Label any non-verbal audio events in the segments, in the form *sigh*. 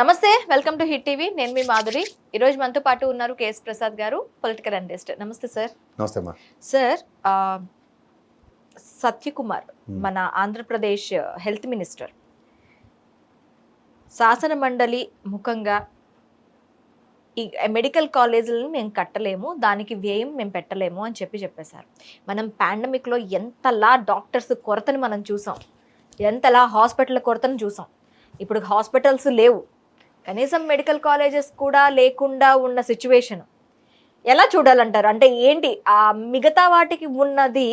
నమస్తే welcome to hit TV. నేను మీ మాధురి. ఈరోజు మనతో పాటు ఉన్నారు కేఎస్ ప్రసాద్ గారు పొలిటికల్ అనలిస్ట్. నమస్తే సార్. నమస్తే సార్ సత్యకుమార్ మన ఆంధ్రప్రదేశ్ హెల్త్ మినిస్టర్. శాసన మండలి ముఖంగా ఈ మెడికల్ కాలేజీలను మేము కట్టలేము దానికి వ్యయం మేము పెట్టలేము అని చెప్పి చెప్పేశారు. మనం పాండమిక్లో ఎంతలా డాక్టర్స్ కొరతని మనం చూసాం. ఎంతలా హాస్పిటల్ కొరతను చూసాం. ఇప్పుడు హాస్పిటల్స్ లేవు. కనీసం మెడికల్ కాలేజెస్ కూడా లేకుండా ఉన్న సిచ్యువేషన్ ఎలా చూడాలంటారు? అంటే ఏంటి? ఆ మిగతా వాటికి ఉన్నది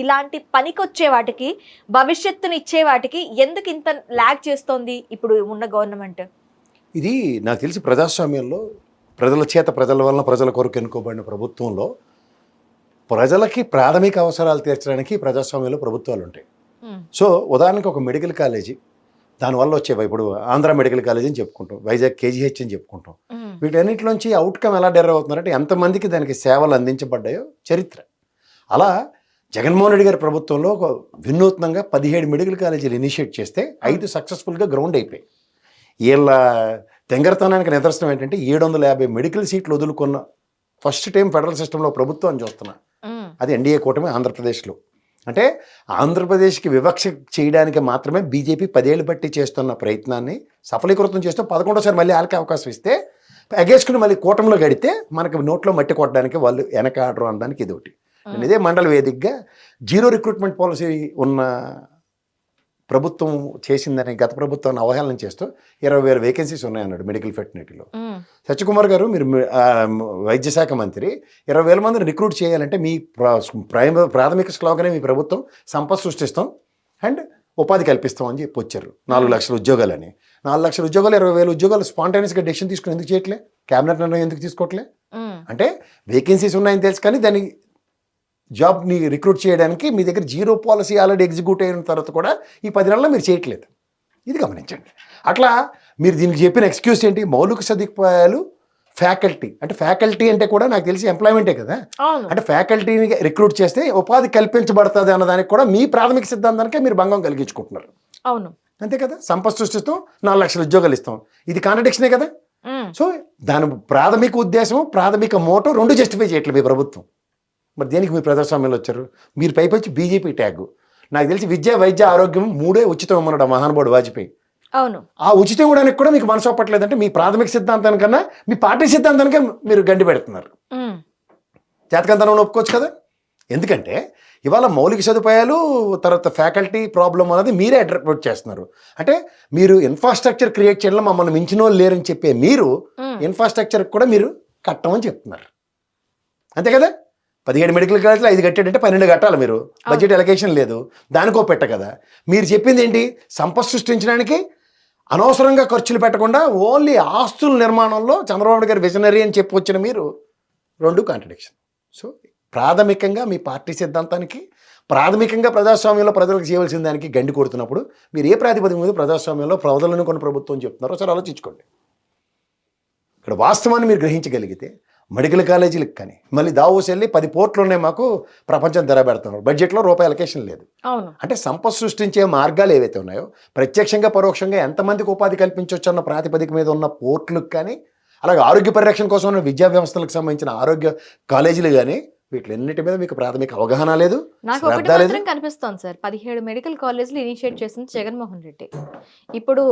ఇలాంటి పనికొచ్చే వాటికి భవిష్యత్తుని ఇచ్చే వాటికి ఎందుకు ఇంత ల్యాగ్ చేస్తోంది ఇప్పుడు ఉన్న గవర్నమెంట్ ఇది నాకు తెలిసి ప్రజాస్వామ్యంలో ప్రజల చేత ప్రజల వలన ప్రజల కొరకు ఎన్నుకోబడిన ప్రభుత్వంలో ప్రజలకి ప్రాథమిక అవసరాలు తీర్చడానికి ప్రజాస్వామ్యంలో ప్రభుత్వాలు ఉంటాయి సో ఉదాహరణకి ఒక మెడికల్ కాలేజీ. దానివల్ల వచ్చేవి? ఇప్పుడు ఆంధ్ర మెడికల్ కాలేజీ అని చెప్పుకుంటాం వైజాగ్ కేజీహెచ్ అని చెప్పుకుంటాం. వీటన్నిటిలోంచి అవుట్కమ్ ఎలా డెరైవ్ అవుతున్నారంటే ఎంతమందికి దానికి సేవలు అందించబడ్డాయో చరిత్ర. అలా జగన్మోహన్ రెడ్డి గారి ప్రభుత్వంలో ఒక వినూత్నంగా పదిహేడు మెడికల్ కాలేజీలు ఇనిషియేట్ చేస్తే ఐదు సక్సెస్ఫుల్గా గ్రౌండ్ అయిపోయాయి. వీళ్ళ తెంగరతనానికి నిదర్శనం ఏంటంటే ఏడు వందల యాభై మెడికల్ సీట్లు వదులుకున్న ఫస్ట్ టైం ఫెడరల్ సిస్టంలో ప్రభుత్వం చూస్తున్నా. అది ఎన్డీఏ కూటమి ఆంధ్రప్రదేశ్లో. అంటే ఆంధ్రప్రదేశ్కి వివక్ష చేయడానికి మాత్రమే బీజేపీ పదేళ్ళు బట్టి చేస్తున్న ప్రయత్నాన్ని సఫలీకృతం చేస్తూ పదకొండోసారి మళ్ళీ వాళ్ళకి అవకాశం ఇస్తే ఎగేసుకుని మళ్ళీ కూటమిలో గడితే మనకి నోట్లో మట్టి కొట్టడానికి వాళ్ళు వెనక ఆడరు అనడానికి ఇది ఒకటి ఇదే మండల వేదికగా జీరో రిక్రూట్మెంట్ పాలసీ ఉన్న ప్రభుత్వం చేసిందని గత ప్రభుత్వాన్ని అవహేళన చేస్తూ ఇరవై వేల వేకెన్సీస్ ఉన్నాయన్నాడు మెడికల్ ఫెటర్నిటీలో సత్యకుమార్ గారు మీరు వైద్య శాఖ మంత్రి ఇరవై వేల మందిని రిక్రూట్ చేయాలంటే మీ ప్రాథమిక స్లోగనే మీ ప్రభుత్వం సంపద సృష్టిస్తాం అండ్ ఉపాధి కల్పిస్తాం అని చెప్పి వచ్చారు. నాలుగు లక్షల ఉద్యోగాలని. నాలుగు లక్షల ఉద్యోగాలు ఇరవై వేల ఉద్యోగాలు స్పాంటైనస్గా డెసిషన్ తీసుకుని ఎందుకు చేయట్లే? క్యాబినెట్ నిర్ణయం ఎందుకు తీసుకోవట్లే? అంటే వేకెన్సీస్ ఉన్నాయని తెలుసు కానీ దాన్ని జాబ్ని రిక్రూట్ చేయడానికి మీ దగ్గర జీరో పాలసీ ఆల్రెడీ ఎగ్జిక్యూట్ అయిన తర్వాత కూడా ఈ పది నెలల్లో మీరు చేయట్లేదు. ఇది గమనించండి. అట్లా మీరు దీనికి చెప్పిన ఎక్స్క్యూజ్ ఏంటి? మౌలిక సదుపాయాలు ఫ్యాకల్టీ. అంటే ఫ్యాకల్టీ అంటే కూడా నాకు తెలిసి ఎంప్లాయ్మెంటే కదా? అంటే ఫ్యాకల్టీని రిక్రూట్ చేస్తే ఉపాధి కల్పించబడుతుంది అన్నదానికి కూడా మీ ప్రాథమిక సిద్ధాంతానికే మీరు భంగం కలిగించుకుంటున్నారు. అవును. అంతే కదా? సంపద సృష్టిస్తాం నాలుగు లక్షల ఉద్యోగాలు ఇస్తాం. ఇది కాంట్రడిక్షనే కదా. సో దాని ప్రాథమిక ఉద్దేశం ప్రాథమిక మోటో రెండు జస్టిఫై చేయట్లేదు మీ ప్రభుత్వం. మరి దేనికి మీ ప్రజాస్వామ్యంలో వచ్చారు? మీరు పైపొచ్చి బీజేపీ ట్యాగ్. నాకు తెలిసి విద్య వైద్య ఆరోగ్యం మూడే ఉచితం అన్నాడు మహానుభావుడు వాజ్పేయి. అవును. ఆ ఉచితం ఇవ్వడానికి కూడా మీకు మనసు ఒప్పట్లేదంటే మీ ప్రాథమిక సిద్ధాంతానికన్నా మీ పార్టీ సిద్ధాంతానికే మీరు గండి పెడుతున్నారు. జాతకంతనం ఒప్పుకోవచ్చు కదా? ఎందుకంటే ఇవాళ మౌలిక సదుపాయాలు తర్వాత ఫ్యాకల్టీ ప్రాబ్లం అనేది మీరే అడ్రప్ట్ చేస్తున్నారు. అంటే మీరు ఇన్ఫ్రాస్ట్రక్చర్ క్రియేట్ చేయడంలో మమ్మల్ని మించిన వాళ్ళు లేరని చెప్పే మీరు. ఇన్ఫ్రాస్ట్రక్చర్ కూడా మీరు కట్టమని చెప్తున్నారు. అంతే కదా? పదిహేడు మెడికల్ కాలేజ్లో ఐదు కట్టాడంటే పన్నెండు కట్టాలి మీరు. బడ్జెట్ ఎలకేషన్ లేదు. దానికో పెట్ట కదా. మీరు చెప్పింది ఏంటి? సంపద సృష్టించడానికి అనవసరంగా ఖర్చులు పెట్టకుండా ఓన్లీ ఆస్తుల నిర్మాణంలో చంద్రబాబు గారి విజనరీ అని చెప్పి వచ్చిన మీరు రెండు కాంట్రడిక్షన్ సో ప్రాథమికంగా మీ పార్టీ సిద్ధాంతానికి ప్రాథమికంగా ప్రజాస్వామ్యంలో ప్రజలకు చేయవలసిన దానికి గండి కొడుతున్నప్పుడు మీరు ఏ ప్రాతిపదిక మీద ప్రజాస్వామ్యంలో ప్రజలను కొన్ని ప్రభుత్వం చెప్తున్నారో సరే ఆలోచించుకోండి. ఇక్కడ వాస్తవాన్ని మీరు గ్రహించగలిగితే మెడికల్ కాలేజీలకు కానీ. మళ్ళీ దావోస్ వెళ్ళి పది పోర్ట్లు ఉన్నాయి మాకు ప్రపంచం ధర పెడుతున్నారు. బడ్జెట్లో రూపాయి అలొకేషన్ లేదు. అవును. అంటే సంపద సృష్టించే మార్గాలు ఏవైతే ఉన్నాయో ప్రత్యక్షంగా పరోక్షంగా ఎంతమందికి ఉపాధి కల్పించవచ్చు అన్న ప్రాతిపదిక మీద ఉన్న పోర్టులకు కానీ అలాగే ఆరోగ్య పరిరక్షణ కోసం ఉన్న విద్యా వ్యవస్థలకు సంబంధించిన ఆరోగ్య కాలేజీలు కానీ వీటిలన్నిటి మీద మీకు ప్రాథమిక అవగాహన లేదు నాకు ఒకటి మాత్రం కనిపిస్తోంది సార్. పదిహేడు మెడికల్ కాలేజీలు ఇనిషియేట్ చేసింది జగన్మోహన్ రెడ్డి. ఇప్పుడు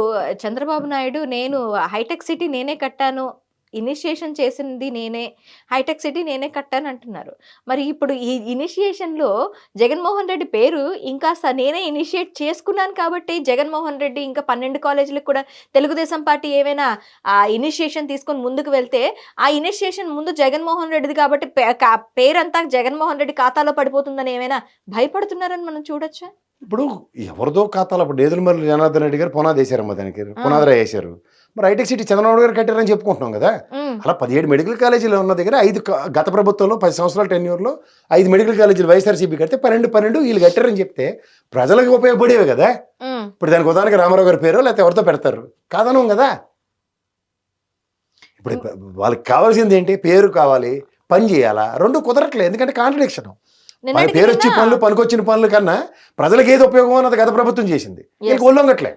చంద్రబాబు నాయుడు నేను హైటెక్ సిటీ నేనే కట్టాను ఇనిషియేషన్ చేసింది నేనే హైటెక్ సిటీ నేనే కట్టాను అంటున్నారు. మరి ఇప్పుడు ఈ ఇనిషియేషన్లో జగన్మోహన్ రెడ్డి పేరు ఇంకా స- నేనే ఇనిషియేట్ చేసుకున్నాను కాబట్టి జగన్మోహన్ రెడ్డి ఇంకా పన్నెండు కాలేజీలకు కూడా తెలుగుదేశం పార్టీ ఏమైనా ఆ ఇనిషియేషన్ తీసుకొని ముందుకు వెళ్తే ఆ ఇనిషియేషన్ ముందు జగన్మోహన్ రెడ్డిది కాబట్టి పేరంతా జగన్మోహన్ రెడ్డి ఖాతాలో పడిపోతుందని ఏమైనా భయపడుతున్నారని మనం చూడొచ్చా? ఇప్పుడు ఎవరిదో ఖాతాలో ఇప్పుడు నేదులమల్లి జనార్దన్ రెడ్డి గారు పునాది వేశారమ్మా దానికి పునాదిరా వేశారు మరి హైటెక్ సిటీ చంద్రబాబు గారు కట్టారని చెప్పుకుంటున్నాం కదా. అలా పదిహేడు మెడికల్ కాలేజీలు ఉన్న దగ్గర ఐదు గత ప్రభుత్వంలో పది సంవత్సరాల టెన్యూర్లో ఐదు మెడికల్ కాలేజీలు వైఎస్ఆర్సీపీ కడితే పన్నెండు పన్నెండు వీళ్ళు కట్టారని చెప్తే ప్రజలకు ఉపయోగపడేవి కదా. ఇప్పుడు దానికి ఉదాహరణకి రామారావు గారి పేరు లేకపోతే ఎవరితో పెడతారు? కాదనం కదా. ఇప్పుడు వాళ్ళకి కావాల్సింది ఏంటి? పేరు కావాలి పని చేయాలా? రెండు కుదరట్లేదు ఎందుకంటే కాంట్రడిక్షన్ పేరు వచ్చి పనులు పనికొచ్చిన పనుల కన్నా ప్రజలకు ఏది ఉపయోగం అన్నది గత ప్రభుత్వం చేసింది. వీళ్ళకి ఒళ్ళొంగట్లే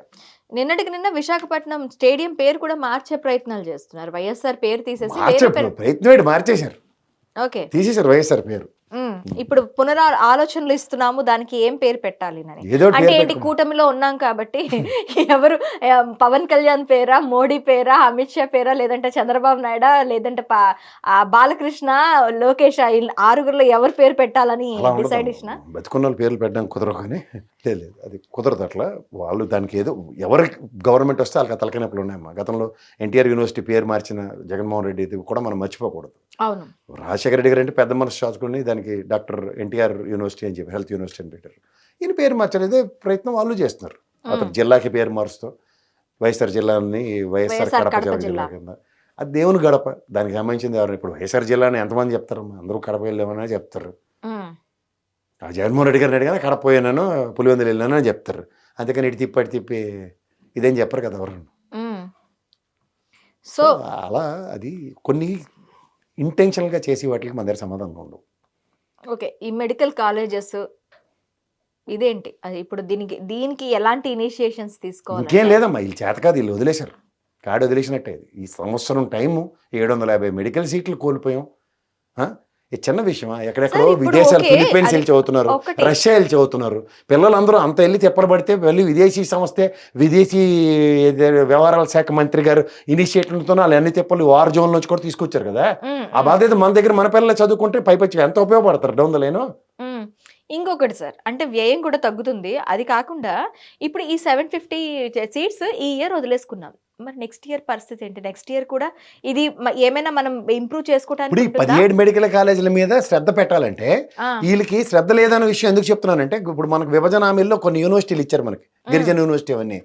నిన్నటికి నిన్న విశాఖపట్నం స్టేడియం పేరు కూడా మార్చే ప్రయత్నాలు చేస్తున్నారు. వైఎస్ఆర్ పేరు తీసేసి మార్చే ప్రయత్నం మార్చేశారు. ఓకే. తీసేశారు వైఎస్ఆర్ పేరు. ఇప్పుడు పునరా ఆలోచనలు ఇస్తున్నాము దానికి ఏం పేరు పెట్టాలి అంటే ఏంటి. కూటమిలో ఉన్నాం కాబట్టి *laughs* ఎవరు పవన్ కళ్యాణ్ పేరా మోడీ పేరా అమిత్ షా పేరా లేదంటే చంద్రబాబు నాయుడా లేదంటే బాలకృష్ణ లోకేష్ ఆరుగురిలో ఎవరు పేరు పెట్టాలని. డిసైడ్ ఇచ్చిన బతుకున్న పేర్లు పెట్టడం కుదరదు కానీ లేదు అది కుదరదు అట్లా. వాళ్ళు దానికి ఏదో ఎవరి గవర్నమెంట్ వస్తే వాళ్ళకి తలకనప్పులు ఉన్నాయమ్మా. గతంలో ఎన్టీఆర్ యూనివర్సిటీ పేరు మార్చిన జగన్మోహన్ రెడ్డి కూడా మనం మర్చిపోకూడదు. అవును. రాజశేఖర రెడ్డి గారు అంటే పెద్ద మనసు చాచుకుని దానికి డాక్టర్ ఎన్టీఆర్ యూనివర్సిటీ అని చెప్పి హెల్త్ యూనివర్సిటీ అని పెట్టారు. ఈయన పేరు మార్చలేదే ప్రయత్నం వాళ్ళు చేస్తున్నారు. అతను జిల్లాకి పేరు మారుస్తూ వైఎస్ఆర్ జిల్లాని వైఎస్ఆర్ కడప జిల్లా. కింద. అది దేవుని గడప. దానికి సంబంధించింది ఎవరు? ఇప్పుడు వైఎస్ఆర్ జిల్లాని ఎంతమంది చెప్తారమ్మా అందరూ కడప వెళ్ళామనే చెప్తారు. ఆ. జగన్మోహన్ రెడ్డి గారిని అడిగానే కడప పోయాను పులివెందులు వెళ్ళాను అని చెప్తారు. అందుకని ఇటు తిప్పి అటు తిప్పి ఇదేం చెప్పరు కదా ఎవరు. సో అలా అది కొన్ని ఇంటెన్షనల్గా చేసి వాటికి మన దగ్గర సమాధానం ఉండవు. ఓకే ఈ మెడికల్ కాలేజెస్ ఇదేంటి? అది ఇప్పుడు దీనికి దీనికి ఎలాంటి ఇనిషియేషన్స్ తీసుకోవాలి ఇంకేం లేదమ్మా వీళ్ళు చేత కాదు వీళ్ళు వదిలేశారు. కాడు వదిలేసినట్టే ఈ సంవత్సరం టైము ఏడు వందల యాభై మెడికల్ సీట్లు కోల్పోయాం? ఇది చిన్న విషయమా? ఎక్కడెక్కడో విదేశాలు ఫిలిప్పీన్స్ వెళ్ళి చదువుతున్నారు. రష్యా వెళ్ళి చదువుతున్నారు. పిల్లలందరూ అంత వెళ్ళి తిప్పలబడితే వెళ్ళి విదేశీ సంస్థే విదేశీ వ్యవహారాల శాఖ మంత్రి గారు ఇనిషియేటివ్తో వాళ్ళు అన్ని తిప్పలు వార్ జోన్ నుంచి కూడా తీసుకొచ్చారు కదా? ఆ బాధ్యత మన దగ్గర మన పిల్లలు చదువుకుంటే పైపచ్చి ఎంత ఉపయోగపడతారు? Down the line. ఇంకొకటి సార్ అంటే వ్యయం కూడా తగ్గుతుంది. అది కాకుండా ఇప్పుడు ఈ సెవెన్ ఫిఫ్టీ సీట్స్ ఈ ఇయర్ వదిలేసుకున్నాం. మరి నెక్స్ట్ ఇయర్ పరిస్థితి ఏంటి? నెక్స్ట్ ఇయర్ కూడా ఇది ఏమైనా మనం ఇంప్రూవ్ ఇప్పుడు ఈ చేసుకోవడానికి? పదిహేడు మెడికల్ కాలేజీల మీద శ్రద్ధ పెట్టాలంటే వీళ్ళకి శ్రద్ధ లేదన్న విషయం ఎందుకు చెప్తున్నానంటే ఇప్పుడు మనకు విభజన హామీల్లో కొన్ని యూనివర్సిటీలు ఇచ్చారు మనకి. గిరిజన యూనివర్సిటీ అవన్నీ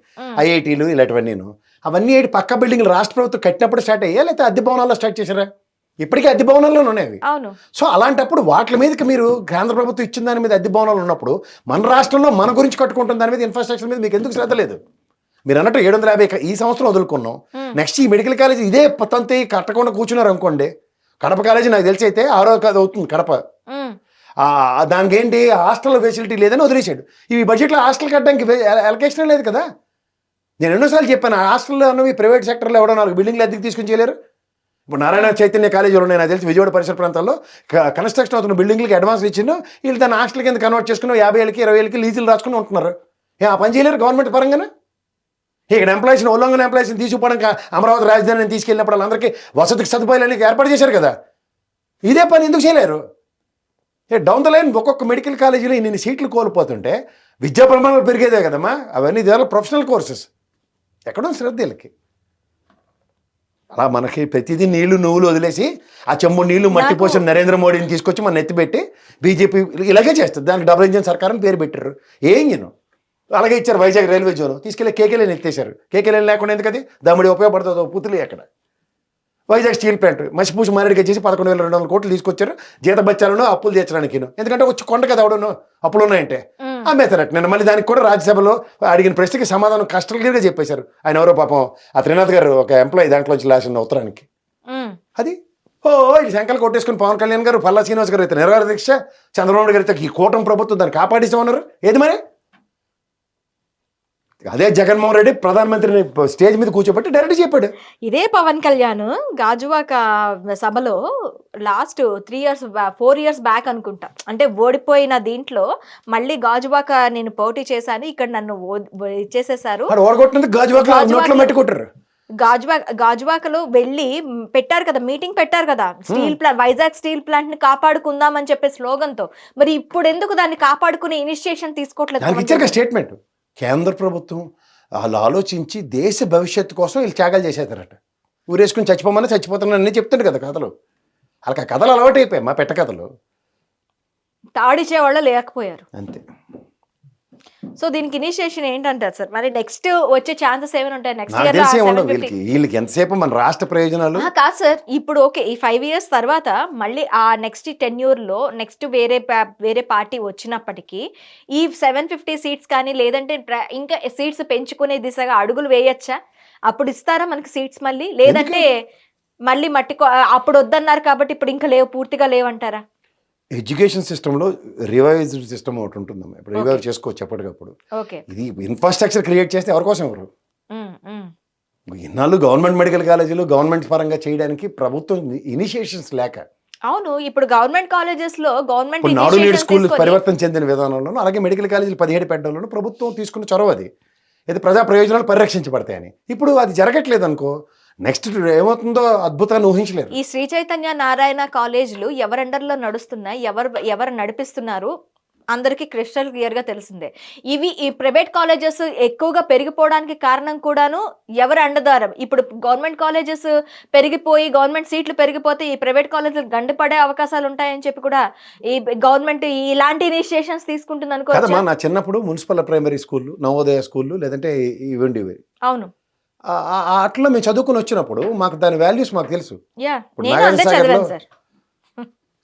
ఐఐటీలు ఇలాంటివన్నీను. అవన్నీ ఏంటి? పక్క బిల్డింగ్లు రాష్ట్ర ప్రభుత్వం కట్టినప్పుడు స్టార్ట్ అయ్యా లేకపోతే అద్దె భవనాల్లో స్టార్ట్ చేశారా? ఇప్పటికీ అద్దె భవనాల్లోనే ఉన్నాయి. అవును. సో అలాంటప్పుడు వాటి మీదకి మీరు కేంద్ర ప్రభుత్వం ఇచ్చిన దాని మీద అద్దె భవనాలు ఉన్నప్పుడు మన రాష్ట్రంలో మన గురించి కట్టుకుంటున్న దాని మీద ఇన్ఫ్రాస్ట్రక్చర్ మీద మీకు ఎందుకు శ్రద్ధ లేదు? మీరు అన్నట్టు ఏడు వందల యాభై ఈ సంవత్సరం వదులుకున్నాం. నెక్స్ట్ ఈ మెడికల్ కాలేజ్ ఇదే పత్తంతి కట్టకుండా కూర్చున్నారు అనుకోండి కడప కాలేజీ నాకు తెలిసి అయితే ఆరో కాదు అవుతుంది కడప. దానికి ఏంటి హాస్టల్ ఫెసిలిటీ లేదని వదిలేశాడు. ఈ బడ్జెట్లో హాస్టల్ కట్టడానికి ఎలకేషన్ లేదు కదా. నేను ఎన్నోసార్లు చెప్పాను హాస్టల్లో ఉన్నవి ప్రైవేట్ సెక్టర్లో ఎవడో నాలుగు బిల్డింగ్లు అద్దెకి తీసుకుని చేయలేరు. ఇప్పుడు నారాయణ చైతన్య కాలేజీలు ఉన్నాయి నాకు తెలిసి విజయవాడ పరిసర ప్రాంతాల్లో. కన్స్ట్రక్షన్ అవుతున్న బిల్డింగ్లకి అడ్వాన్స్ ఇచ్చిండు వీళ్ళు దాన్ని హాస్టల్ కింద కన్వర్ట్ చేసుకుని యాభై ఏళ్ళకి ఇరవై ఏళ్ళకి లీజులు రాసుకుని ఉంటున్నారు. ఏ ఆ పని చేయలేరు గవర్నమెంట్ పరంగానే? ఇక్కడ ఎంప్లాయీస్ని ఉల్లంఘన ఎంప్లాయీస్ని తీసుకుపోవడానికి అమరావతి రాజధానిని తీసుకెళ్ళినప్పుడు వాళ్ళందరికీ వసతికి సదుపాయాలన్నీ ఏర్పాటు చేశారు కదా. ఇదే పని ఎందుకు చేయలేరు? ఏ డౌన్ ద లైన్ ఒక్కొక్క మెడికల్ కాలేజీలో ఇన్ని సీట్లు కోల్పోతుంటే విద్యా ప్రమాణాలు పెరిగేదే కదమ్మా. అవన్నీ ఇదే ప్రొఫెషనల్ కోర్సెస్ ఎక్కడో శ్రద్ధ వీళ్ళకి. అలా మనకి ప్రతిదీ నీళ్ళు నువ్వులు వదిలేసి ఆ చెంబు నీళ్ళు మట్టి పోసిన నరేంద్ర మోడీని తీసుకొచ్చి మన ఎత్తిపెట్టి బీజేపీ ఇలాగే చేస్తుంది. దానికి డబుల్ ఇంజన్ సర్కారం పేరు పెట్టారు ఏ ఇంజిన్ అలాగే ఇచ్చారు వైజాగ్ రైల్వే జోన్. తీసుకెళ్ళి కేకేలేని ఎత్తేసారు కేకేలేని లేకుండా ఎందుకది? దమ్ముడి ఉపయోగపడుతుంది పుతులు అక్కడ. వైజాగ్ స్టీల్ ప్లాంట్ మసిపూసి మారేడికి వచ్చేసి పదకొండు వేల రెండు వందల కోట్లు తీసుకొచ్చారు. జీత బచ్చాలను అప్పులు తీర్చడానికి. ఎందుకంటే వచ్చి కొండ కదా అవడను అప్పులు ఉన్నాయంటే. అమ్మేశారట. నేను మళ్ళీ దానికి కూడా రాజ్యసభలో అడిగిన ప్రశ్నకి సమాధానం కష్టంగా చెప్పేశారు. ఆయన ఎవరో పాపం ఆ త్రినాథ్ గారు ఒక ఎంప్లాయీ దాంట్లోంచి లాసిన ఉత్తరానికి. అది? ఓ ఇది శంకలు కొట్టేసుకుని పవన్ కళ్యాణ్ గారు పల్లా శ్రీనివాస్ గారు అయితే నిరవర దీక్ష. చంద్రబాబు నాయుడు గారు అయితే ఈ కూటమి ప్రభుత్వం దాన్ని కాపాడిస్తామన్నారు. ఏది మరి? అదే జగన్మోహన్ రెడ్డి ప్రధానమంత్రిని స్టేజ్ మీద కూర్చోబెట్టి డైరెక్ట్ చెప్పాడు. ఇదే పవన్ కళ్యాణ్ గాజువాక సభలో last three years four years back అనుకుంటా. అంటే ఓడిపోయిన దీంట్లో మళ్ళీ గాజువాక నేను పోటీ చేశాను ఇక్కడ నన్ను ఇచ్చేసేసారు. గాజువాక గాజువాక గాజువాకలో వెళ్ళి పెట్టారు కదా మీటింగ్ పెట్టారు కదా స్టీల్ ప్లాంట్ వైజాగ్ స్టీల్ ప్లాంట్ని కాపాడుకుందాం అని చెప్పే స్లోగన్తో. మరి ఇప్పుడు ఎందుకు దాన్ని కాపాడుకునే ఇనిషియేషన్ తీసుకోవట్లేదు? స్టేట్మెంట్ కేంద్ర ప్రభుత్వం వాళ్ళు ఆలోచించి దేశ భవిష్యత్తు కోసం వీళ్ళు త్యాగాలు చేసేస్తారట. ఊరేసుకుని చచ్చిపోమని చచ్చిపోతున్నాను అన్నీ చెప్తుండు కదా కథలు. వాళ్ళకి ఆ కథలు అలవాటు అయిపోయాయి మా పెట్ట కథలు. తాడిచే వాళ్ళు లేకపోయారు. అంతే. సో దీనికి ఇనిషియేషన్ ఏంటంటారు సార్? మరి నెక్స్ట్ వచ్చే ఛాన్సెస్ ఏమైనా ఉంటాయి? నెక్స్ట్ నాకు ఇయర్ తెలిసి వీళ్ళకి. వీళ్ళకి ఎంతసేపు మన రాష్ట్ర ప్రయోజనాలు? కాదు సార్. ఇప్పుడు ఓకే ఈ ఫైవ్ ఇయర్స్ తర్వాత మళ్ళీ ఆ నెక్స్ట్ టెన్యూర్లో నెక్స్ట్ వేరే పా- వేరే పార్టీ వచ్చినప్పటికీ ఈ సెవెన్ ఫిఫ్టీ సీట్స్ కానీ లేదంటే ప్ర- ఇంకా సీట్స్ పెంచుకునే దిశగా అడుగులు వేయచ్చా? అప్పుడు ఇస్తారా మనకి సీట్స్ మళ్ళీ? లేదంటే మళ్ళీ మట్టి కొ- అప్పుడు వద్దన్నారు కాబట్టి ఇప్పుడు ఇంకా లేవు పూర్తిగా లేవంటారా? ఎడ్యుకేషన్ సిస్టంలో రివైజ్డ్ సిస్టమ్ ఒకటి ఉంటుందమ్మా ఇప్పుడు రివైవ్ చేసుకోవచ్చు ఎప్పటికప్పుడు ఇది ఇన్ఫ్రాస్ట్రక్చర్ క్రియేట్ చేస్తే ఎవరి కోసం ఎవరు. ఇన్నాళ్ళు గవర్నమెంట్ మెడికల్ కాలేజీలు గవర్నమెంట్ పరంగా చేయడానికి ప్రభుత్వం ఇనిషియేషన్స్ లేక. అవును ఇప్పుడు గవర్నమెంట్ కాలేజెస్లో గవర్నమెంట్ నాడు నేడు స్కూల్ పరివర్తన చెందిన విధానంలోనూ అలాగే మెడికల్ కాలేజీలు పదిహేడు పెట్టడంలోనూ ప్రభుత్వం తీసుకున్న చొరవ అది ఇది ప్రజా ప్రయోజనాలు పరిరక్షించబడతాయని. ఇప్పుడు అది జరగట్లేదు అనుకో నెక్స్ట్ ఏమవుతుందో అద్భుతాన్ని ఊహించలేరు. ఈ శ్రీ చైతన్య నారాయణ కాలేజీలు ఎవరి అండర్లో నడుస్తున్నాయి ఎవరు ఎవరు నడిపిస్తున్నారు అందరికీ క్రిస్టల్ క్లియర్గా తెలిసిందే. ఇవి ఈ ప్రైవేట్ కాలేజెస్ ఎక్కువగా పెరిగిపోవడానికి కారణం కూడాను ఎవరు అండదారం ఇప్పుడు గవర్నమెంట్ కాలేజెస్ పెరిగిపోయి గవర్నమెంట్ సీట్లు పెరిగిపోతే ఈ ప్రైవేట్ కాలేజీలు గండిపడే అవకాశాలు ఉంటాయని చెప్పి కూడా ఈ గవర్నమెంట్ ఇలాంటి ఇనిషియేషన్స్ తీసుకుంటుంది అనుకోవచ్చు నా చిన్నప్పుడు మున్సిపల్ ప్రైమరీ స్కూళ్ళు నవోదయ స్కూళ్ళు లేదంటే ఇవండి ఇవి అవును. అట్లా మేము చదువుకుని వచ్చినప్పుడు మాకు దాని వాల్యూస్ మాకు తెలుసు.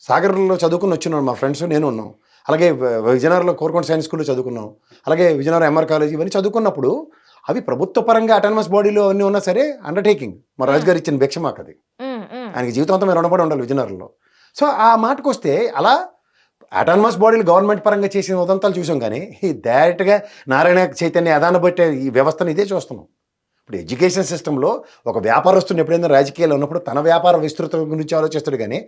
సాగర్లో- చదువుకుని వచ్చినాం మా ఫ్రెండ్స్ నేను ఉన్నాం. అలాగే విజయనగరంలో కోరుకొండ సైన్స్ స్కూల్లో చదువుకున్నాం. అలాగే విజయనగరం ఎంఆర్ కాలేజ్ ఇవన్నీ చదువుకున్నప్పుడు అవి ప్రభుత్వ పరంగా అటానమస్ బాడీలో అన్నీ ఉన్నా సరే అండర్టేకింగ్ మా రాజు గారు ఇచ్చిన భిక్ష మాకు అది. ఆయనకి జీవితాంతం మేము రుణపడి ఉండాలి విజయనగరంలో. సో ఆ మాటకు వస్తే అలా అటానమస్ బాడీలు గవర్నమెంట్ పరంగా చేసిన ఉదంతాలు చూసాం కానీ డైరెక్ట్గా నారాయణ చైతన్య అదాన బట్టే ఈ వ్యవస్థను ఇదే చూస్తున్నాం. ఇప్పుడు ఎడ్యుకేషన్ సిస్టంలో ఒక వ్యాపారస్తుని ఎప్పుడైనా రాజకీయాలు ఉన్నప్పుడు తన వ్యాపార విస్తృతం గురించి ఆలోచిస్తాడు కానీ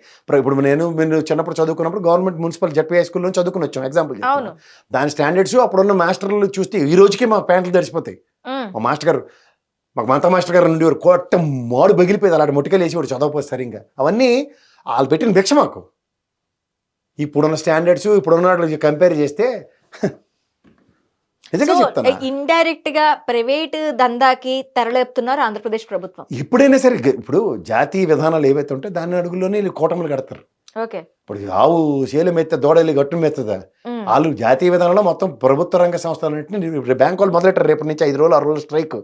ఇప్పుడు నేను మీరు చిన్నప్పుడు చదువుకున్నప్పుడు గవర్నమెంట్ మున్సిపల్ జడ్పీ హై స్కూల్లో చదువుకుని వచ్చాం. ఎగ్జాంపుల్ దాని స్టాండర్డ్స్ అప్పుడున్న మాస్టర్లు చూస్తే ఈ రోజుకి మా ప్యాంట్లు తడిసిపోతాయి ఉమ్. మా మాస్టర్ గారు మాకు మంత మాస్టర్ గారు నుండి కొట్ట మాడు బగిలిపోయేది. అలాంటి ముట్టుకలు వేసి వాడు చదవపోతే సరిగ్గా. అవన్నీ వాళ్ళు పెట్టిన భిక్ష మాకు. ఇప్పుడున్న స్టాండర్డ్స్ ఇప్పుడున్న కంపేర్ చేస్తే ఇండైరెక్ట్గా ప్రైవేట్ దందాకి తెరలేపుతున్నారు ఆంధ్రప్రదేశ్ ప్రభుత్వం. ఇప్పుడైనా సరే ఇప్పుడు జాతీయ విధానాలు ఏవైతే ఉంటాయో దాని అడుగులోనే కూటములు కడతారు. ఓకే. ఇప్పుడు ఆవు శీల మెత్త దూడలు గట్టు మెత్తదా. వాళ్ళు జాతీయ విధానంలో మొత్తం ప్రభుత్వ రంగ సంస్థలన్నింటినీ బ్యాంక్ వాళ్ళు మొదలెట్టారు రేపటి నుంచి ఐదు రోజులు ఆరు రోజులు స్ట్రైక్.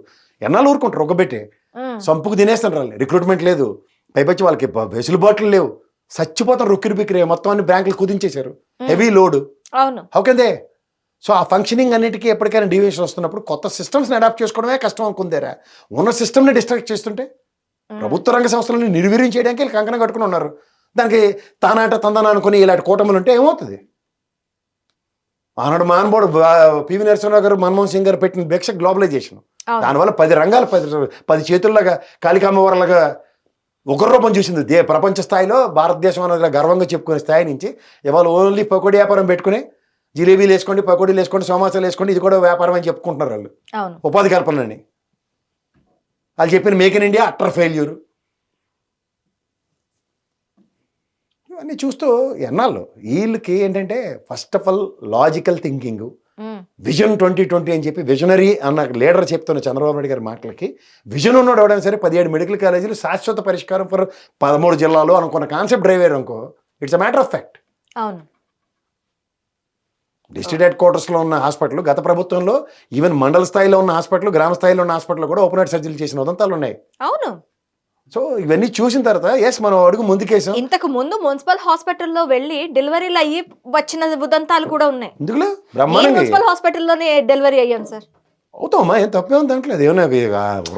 ఎన్నాళ్ళు ఊరుకుంటారు ఒక్కబెట్టి. సంపుకు తినేస్తాను వాళ్ళు రిక్రూట్మెంట్ లేదు. పైపచ్చి వాళ్ళకి వెసులుబాట్లు లేవు. చచ్చిపోతారు రొక్కిరి బిక్కిరి మొత్తం అన్ని బ్యాంకులు కుదించేశారు. Heavy load. అవును. How can they? సో ఆ ఫంక్షనింగ్ అన్నిటికీ ఎప్పటికైనా డివియేషన్ వస్తున్నప్పుడు కొత్త సిస్టమ్స్ని అడాప్ట్ చేసుకోవడమే కష్టం అనుకుందేరా. ఉన్న సిస్టమ్ని డిస్ట్రాక్ట్ చేస్తుంటే. ప్రభుత్వ రంగ సంస్థలను నిర్వీర్యం చేయడానికి వీళ్ళు కంకణం కట్టుకుని ఉన్నారు. దానికి తానాట తందన అనుకుని ఇలాంటి కూటములు ఉంటే ఏమవుతుంది? ఆనాడు మానవుడు పివి నరసింహరావు గారు మన్మోహన్ సింగ్ గారు పెట్టిన భిక్ష గ్లోబలైజేషన్. దానివల్ల పది రంగాలు పది పది చేతుల్లాగా కాళికామ్మవారలాగా ఒక రూపం చూసింది. దే ప్రపంచ స్థాయిలో భారతదేశం అనేది గర్వంగా చెప్పుకునే స్థాయి నుంచి ఇవాళ ఓన్లీ పకోడీ వ్యాపారం పెట్టుకుని జిలేబీలు వేసుకోండి పకోడీలు వేసుకోండి సమోసాలు వేసుకోండి ఇది కూడా వ్యాపారం అని చెప్పుకుంటున్నారు వాళ్ళు. ఉపాధి కల్పనని వాళ్ళు చెప్పిన make in India utter failure. ఇవన్నీ చూస్తూ ఎన్నాళ్ళు? వీళ్ళకి ఏంటంటే first of all logical thinking. Vision twenty twenty అని చెప్పి విజనరీ అన్న లీడర్ చెప్తున్న చంద్రబాబు నాయుడు గారి మాటలకి విజన్ ఉన్నాడు ఎవడైనా సరే పదిహేడు మెడికల్ కాలేజీలు శాశ్వత పరిష్కారం ఫర్ పదమూడు జిల్లాలు అనుకున్న కాన్సెప్ట్ డ్రైవ్ అయ్యారు అనుకో it's a matter of fact అవును. డిస్ట్రిక్ట్ హెడ్ క్వార్టర్స్లో ఉన్న హాస్పిటల్ గత ప్రభుత్వంలో ఈవెన్ మండల స్థాయిలో ఉన్న హాస్పిటల్ గ్రామ స్థాయిలో ఉన్న హాస్పిటల్ కూడా ఓపెన్ హార్ట్ సర్జరీలు చేసిన ఉదంతాలు ఉన్నాయి. అవును. సో ఇవన్నీ చూసిన తర్వాత ఎస్ మనం అడుగు ముందుకేసాం. ఇంతకు ముందు మున్సిపల్ హాస్పిటల్లో వెళ్ళి డెలివరీలు అయ్యి వచ్చిన ఉదంతాలు కూడా ఉన్నాయి. ఎందుకులే? బ్రహ్మాండంగా. మున్సిపల్ హాస్పిటల్లోనే డెలివరీ అయ్యాం సార్. అవుతామా? ఏం తప్పే ఉంది దాంట్లో?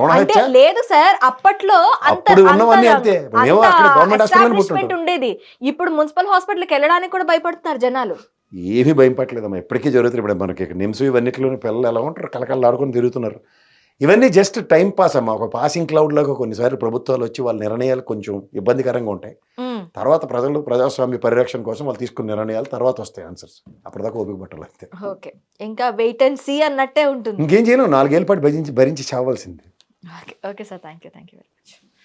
అంటే లేదు సార్. అప్పట్లో అంత అప్పుడు ఉన్నవన్నీ అంతే. ఇప్పుడు మేము అక్కడ గవర్నమెంట్ హాస్పిటల్ establishment. ఉండేది. ఇప్పుడు మున్సిపల్ హాస్పిటల్కి వెళ్ళడానికి కూడా భయపడుతున్నారు జనాలు. ఏమీ భయం పట్టలేదమ్మా. ఎప్పటికీ జరుగుతుంది ఇప్పుడు మనకి నిమ్స్ ఇవన్నిటిలోని పిల్లలు ఎలా ఉంటారు? కలకళ్ళు ఆడుకొని తిరుగుతున్నారు. ఇవన్నీ జస్ట్ టైం పాస్ అమ్మా. ఒక పాసింగ్ క్లౌడ్ లాగా కొన్నిసార్లు ప్రభుత్వాలు వచ్చి వాళ్ళ నిర్ణయాలు కొంచెం ఇబ్బందికరంగా ఉంటాయి. తర్వాత ప్రజలు ప్రజాస్వామ్య పరిరక్షణ కోసం వాళ్ళు తీసుకున్న నిర్ణయాలు తర్వాత వస్తాయి ఆన్సర్స్. అప్పటిదాకా ఓపిక పట్టాలి అంతే. ఓకే. ఇంకా వెయిట్ అండ్ సీ అన్నట్టే ఉంటుంది. ఇంకేం చేయను నాలుగేళ్ళ పాటు భరించి భరించి చావాల్సింది. Okay. Okay sir. Thank you thank you very much.